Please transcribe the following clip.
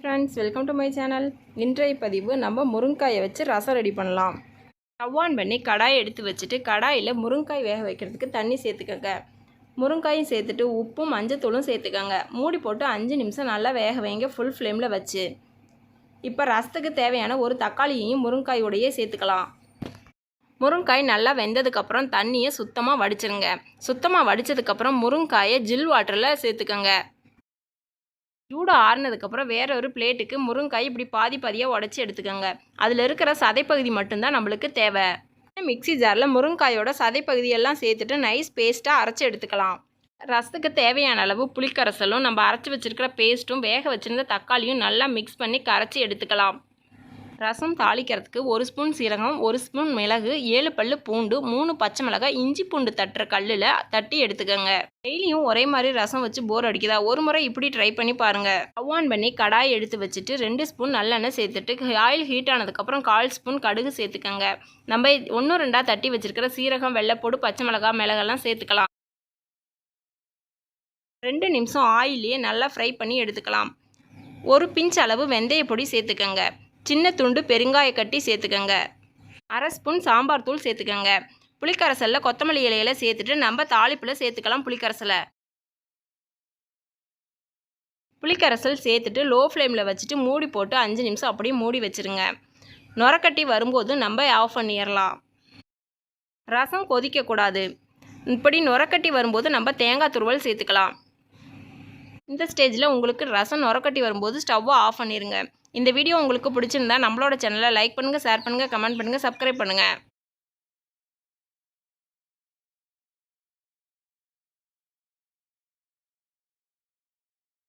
Friends welcome to my channel இன்றைய பதிவு நம்ம முருங்காயை வச்சு ரசம் ரெடி பண்ணலாம். ஸ்டவ்வான் ஆன் பண்ணி கடாயை எடுத்து வச்சுட்டு கடாயில் முருங்காய் வேக வைக்கிறதுக்கு தண்ணி சேர்த்துக்கோங்க. முருங்காயும் சேர்த்துட்டு உப்பும் மஞ்சத்தூளும் சேர்த்துக்கோங்க. மூடி போட்டு அஞ்சு நிமிஷம் நல்லா வேக வைங்க ஃபுல் ஃப்ளேமில் வச்சு. இப்போ ரசத்துக்கு தேவையான ஒரு தக்காளியையும் முருங்காயோடையே சேர்த்துக்கலாம். முருங்காய் நல்லா வெந்ததுக்கப்புறம் தண்ணியை சுத்தமாக வடிச்சிருங்க. சுத்தமாக வடித்ததுக்கப்புறம் முருங்காயை ஜில் வாட்டரில் சேர்த்துக்கோங்க. சூடு ஆறுனதுக்கப்புறம் வேற ஒரு பிளேட்டுக்கு முருங்காய் இப்படி பாதி பாதியாக உடச்சி எடுத்துக்கோங்க. அதில் இருக்கிற சதைப்பகுதி மட்டும்தான் நம்மளுக்கு தேவை. மிக்ஸி ஜாரில் முருங்காயோட சதைப்பகுதியெல்லாம் சேர்த்துட்டு நைஸ் பேஸ்ட்டாக அரைச்சி எடுத்துக்கலாம். ரசத்துக்கு தேவையான அளவு புளிக்கரைசலும் நம்ம அரைச்சி வச்சிருக்கிற பேஸ்ட்டும் வேக வச்சிருந்த தக்காளியும் நல்லா மிக்ஸ் பண்ணி கரைச்சி எடுத்துக்கலாம். ரசம் தாளிக்கிறதுக்கு ஒரு ஸ்பூன் சீரகம் ஒரு ஸ்பூன் மிளகு ஏழு பல்லு பூண்டு மூணு பச்சை மிளகாய் இஞ்சி பூண்டு தட்டுற கல்லில் தட்டி எடுத்துக்கோங்க. டெய்லியும் ஒரே மாதிரி ரசம் வச்சு போர் அடிக்குதா? ஒரு முறை இப்படி ட்ரை பண்ணி பாருங்க. அவ்வான் ஆன் பண்ணி கடாய் எடுத்து வச்சுட்டு ரெண்டு ஸ்பூன் நல்லெண்ணெய் சேர்த்துட்டு ஆயில் ஹீட் ஆனதுக்கப்புறம் கால் ஸ்பூன் கடுகு சேர்த்துக்கோங்க. நம்ம ஒன்று ரெண்டாக தட்டி வச்சிருக்கிற சீரகம் வெள்ளைப்பூடு பச்சை மிளகாய் மிளகெல்லாம் சேர்த்துக்கலாம். ரெண்டு நிமிஷம் ஆயிலே நல்லா ஃப்ரை பண்ணி எடுத்துக்கலாம். ஒரு பிஞ்ச் அளவு வெந்தய பொடி சேர்த்துக்கோங்க. சின்ன துண்டு பெருங்காய கட்டி சேர்த்துக்கோங்க. அரை ஸ்பூன் சாம்பார் தூள் சேர்த்துக்கோங்க. புளிக்கரைசலில் கொத்தமல்லி இலையில சேர்த்துட்டு நம்ம தாளிப்பில் சேர்த்துக்கலாம் புளிக்கரைசலை. புளிக்கரைசல் சேர்த்துட்டு லோ ஃப்ளேமில் வச்சுட்டு மூடி போட்டு அஞ்சு நிமிஷம் அப்படியே மூடி வச்சுருங்க. நுரக்கட்டி வரும்போது நம்ம ஆஃப் பண்ணிடலாம் ரசம் கொதிக்கக்கூடாது இப்படி நுரக்கட்டி வரும்போது நம்ம தேங்காய் துருவல் சேர்த்துக்கலாம். இந்த ஸ்டேஜில் உங்களுக்கு ரசம் நுரக்கட்டி வரும்போது ஸ்டவ்வை ஆஃப் பண்ணிடுங்க இந்த வீடியோ உங்களுக்கு பிடிச்சிருந்தா நம்மளோட சேனலை லைக் பண்ணுங்கள் ஷேர் பண்ணுங்கள் கமெண்ட் பண்ணுங்கள் சப்ஸ்கிரைப் பண்ணுங்கள்